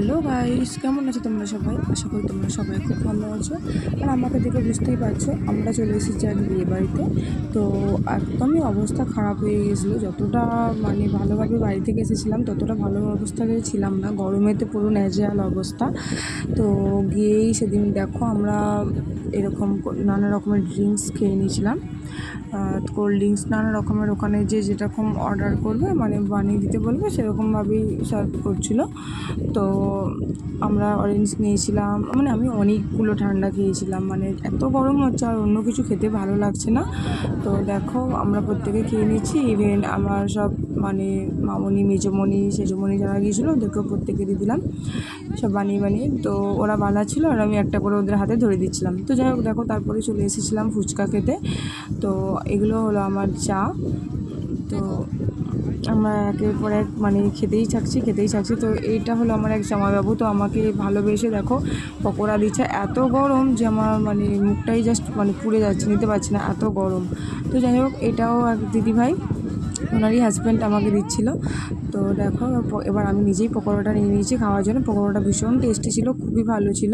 Hello guys কেমন আছো তোমরা সবাই? আশা করি তোমরা সবাই খুব ভালো আছো। আর আমাকে দেখে বুঝতেই পারছ, আমরা চলে এসেছি আর বিয়ে বাড়িতে। তো একদমই অবস্থা খারাপ হয়ে গেছিল। যতটা মানে ভালোভাবে বাড়ি থেকে এসেছিলাম, ততটা ভালো অবস্থাতে ছিলাম না। গরমেতে পুরো ন্যাজেয়াল অবস্থা। তো গিয়েই সেদিন দেখো আমরা এরকম নানা রকমের ড্রিঙ্কস খেয়ে নিয়েছিলাম। কোল্ড ড্রিঙ্কস নানা রকমের ওখানে যে যেরকম অর্ডার করবে মানে বানিয়ে দিতে বলবে, সেরকমভাবেই সার্ভ করছিল। তো আমরা অরেঞ্জ নিয়েছিলাম মানে আমি অনেকগুলো ঠান্ডা খেয়েছিলাম মানে এত গরম হচ্ছে আর অন্য কিছু খেতে ভালো লাগছে না। তো দেখো, আমরা প্রত্যেকে খেয়ে নিচ্ছি ইভেন আমার সব মানে মামনি, মেজমণি, সেজমণি যারা গিয়েছিল, ওদেরকেও প্রত্যেকে দিয়ে দিলাম, সব বানিয়ে বানিয়ে। তো ওরা বানাচ্ছিলো আর আমি একটা করে ওদের হাতে ধরে দিচ্ছিলাম। তো যাই হোক, দেখো, তারপরে চলে এসেছিলাম ফুচকা খেতে। তো এগুলো হলো আমার চা। তো আমরা একের পর এক মানে খেতেই থাকছি খেতেই থাকছি। তো এইটা হলো আমার এক জামাইবাবু। তো আমাকে ভালোবেসে দেখো, পকোড়া দিচ্ছে। এত গরম যে আমার মানে মুখটাই জাস্ট মানে পুড়ে যাচ্ছে, নিতে পারছি না। এত গরম। তো যাই হোক, এটাও এক দিদিভাই, ওনারই হাজব্যান্ড আমাকে দিচ্ছিল। তো দেখো এবার আমি নিজেই পকোড়াটা নিয়ে নিয়েছি। খাওয়ার জন্য পকোড়াটা ভীষণ টেস্টি ছিল, খুবই ভালো ছিল।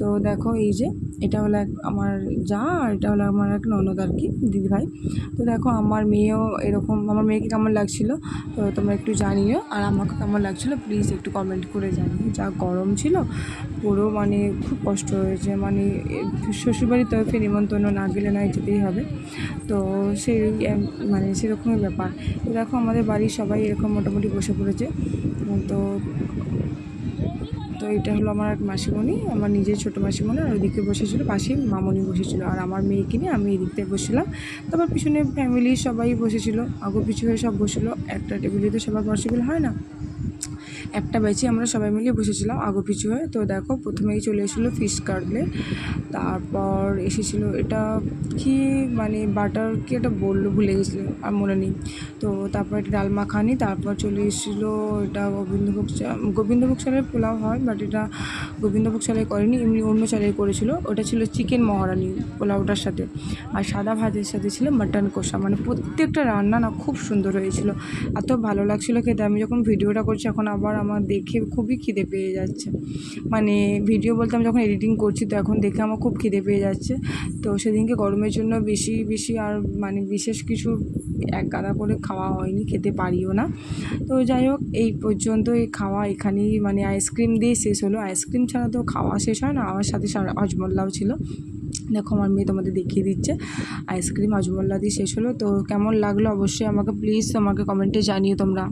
তো দেখো এই যে এটা হলো এক আমার যা, আর এটা হলো আমার এক ননদ আর কি, দিদিভাই। তো দেখো আমার মেয়েও এরকম, আমার মেয়েকে কেমন লাগছিল? তো তোমরা একটু জানিও, আর আমাকে কেমন লাগছিল প্লিজ একটু কমেন্ট করে জানিও। যা গরম ছিল, পুরো মানে খুব কষ্ট হয়েছে মানে শ্বশুরবাড়ির তরফে নিমন্ত্রণ না গেলে নয় যেতেই হবে। তো সেই মানে সেরকমই ব্যাপার। তো দেখো আমাদের বাড়ির সবাই এরকম মোটামুটি বসে পড়েছে। তো তো এটা হলো আমার এক মাসিমণি, আমার নিজের ছোটো মাসিমণি, আর ওইদিকে বসেছিল, পাশে মামনি বসেছিল, আর আমার মেয়েকে নিয়ে আমি এদিক থেকে বসেছিলাম। তারপর পিছনে ফ্যামিলি সবাই বসেছিল, আগো পিছু হয়ে সব বসেছিল, একটা টেবিলে তো সবার পসিবল হয় না। একটা ব্যাচে আমরা সবাই মিলে বসেছিলাম আগো পিছু হয়ে। তো দেখো, প্রথমেই চলে এসেছিল ফিশ কাটলে তারপর এসেছিল এটা কি মানে বাটার কি এটা বলল ভুলে গেছিল আর মনে নেই। তো তারপর ডাল মাখানি, তারপর চলে এসেছিল এটা গোবিন্দভোগ গোবিন্দভোগ চালের পোলাও হয় বাট এটা গোবিন্দভোগ চালে করেনি, এমনি অন্য চালে করেছিল। ওটা ছিল চিকেন মহারানি পোলাওটার সাথে। আর সাদা ভাতের সাথে ছিল মাটন কষা। মানে প্রত্যেকটা রান্না না খুব সুন্দর হয়েছিল। এত ভালো লাগছিল খেতে। আমি যখন ভিডিওটা করছি, এখন আবার আমার দেখে খুবই খিদে পেয়ে যাচ্ছে। মানে ভিডিও বলতে আমি যখন এডিটিং করছি, তো এখন দেখে আমার খুব খিদে পেয়ে যাচ্ছে। তো সেদিনকে গরমের জন্য বেশি বেশি আর মানে বিশেষ কিছু এক গাদা করে খাওয়া হয়নি, খেতে পারিও না। তো যাই হোক, এই পর্যন্ত এই খাওয়া। এখানেই মানে আইসক্রিম দিয়ে শেষ হলো। আইসক্রিম ছাড়া তো খাওয়া শেষ হয় না। আমার সাথে হজমোল্লাও ছিল। দেখো, আমার মেয়ে তোমাদের দেখিয়ে দিচ্ছে। আইসক্রিম হজমোল্লা দিয়ে শেষ হলো। তো কেমন লাগল অবশ্যই আমাকে প্লিজ আমাকে কমেন্টে জানিও তোমরা।